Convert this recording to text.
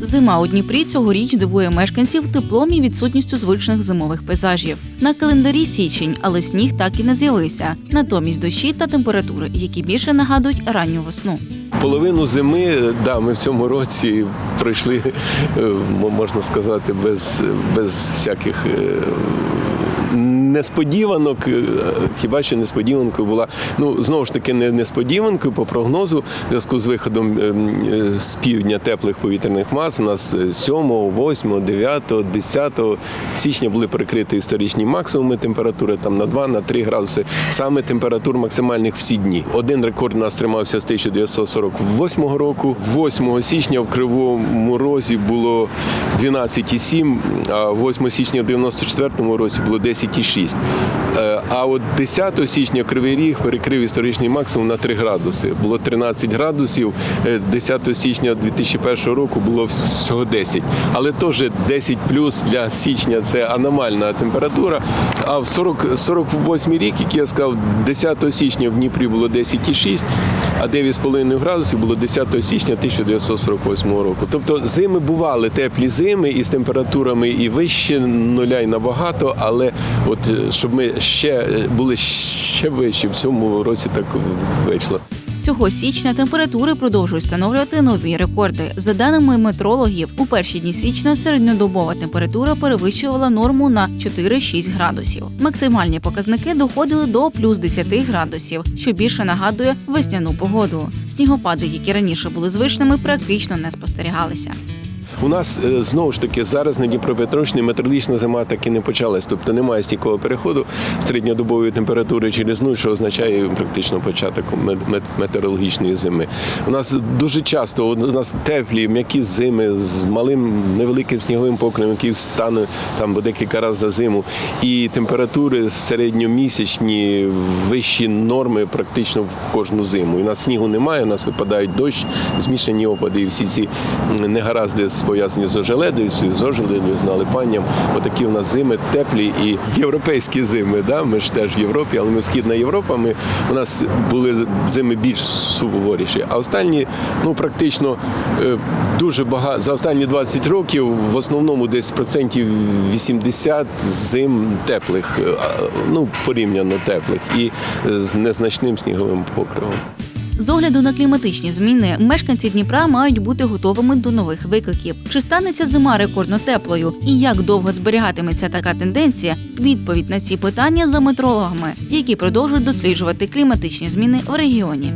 Зима у Дніпрі цьогоріч дивує мешканців теплом і відсутністю звичних зимових пейзажів. На календарі січень, але сніг так і не з'явився. Натомість дощі та температури, які більше нагадують ранню весну. Половину зими, да, ми в цьому році пройшли, е, можна сказати, без, без всяких е, несподіванок. Е, Хіба що несподіванкою була, ну знову ж таки, не несподіванкою по прогнозу, в зв'язку з виходом ем, е, з півдня теплих повітряних мас. У нас е, 7, 8, 9, 10 січня були перекриті історичні максимуми температури там на 2, на 3 градуси. Саме температур максимальних всі дні. Один рекорд у нас тримався з 1948 року. 8 січня в Кривому Розі було 12,7, а 8 січня в 94 році було 10,6. Е, А от 10 січня Кривий Ріг перекрив історичний максимум на 3 градуси. Було 13 градусів. Е, 10 січня 2001 року було всього 10. Але теж 10 плюс для січня це аномальна температура. А в 40, 48 рік, як я сказав, 10 січня в Дніпрі було 10,6, а 9,5 градусів було 10 січня 1948 року. Тобто зими бували теплі зими із температурами і вище нуля, і набагато, але от е, щоб ми ще е, були ще вищі, в цьому році так вийшло. Цього січня температури продовжують встановлювати нові рекорди. За даними метрологів, у перші дні січня середньодобова температура перевищувала норму на 4-6 градусів. Максимальні показники доходили до плюс 10 градусів, що більше нагадує весняну погоду. Снігопади, які раніше були звичними, практично не спостерігалися. У нас е, знову ж таки зараз на Дніпропетровщині метеорологічна зима так і не почалась. Тобто немає стійкого переходу середньодобової температури через нуль, що означає практично початок мет- мет- метеорологічної зими. У нас дуже часто у нас теплі, м'які зими з малим невеликим сніговим покривом, який стане там по декілька разів за зиму. І температури середньомісячні вищі норми практично в кожну зиму. У нас снігу немає, у нас випадають дощ, змішані опади, і всі ці негаразди пов'язані з ожеледою, з ожеледою, з налипанням. Отакі у нас зими теплі і європейські зими. Да? Ми ж теж в Європі, але ми східна Європа. Ми, у нас були зими більш суворіші. А останні, ну практично е, дуже багато за останні 20 років в основному десь процентів 80 зим теплих, е, ну порівняно теплих і з незначним сніговим покривом. З огляду на кліматичні зміни мешканці Дніпра мають бути готовими до нових викликів. Чи станеться зима рекордно теплою? І як довго зберігатиметься така тенденція? Відповідь на ці питання за метрологами, які продовжують досліджувати кліматичні зміни в регіоні.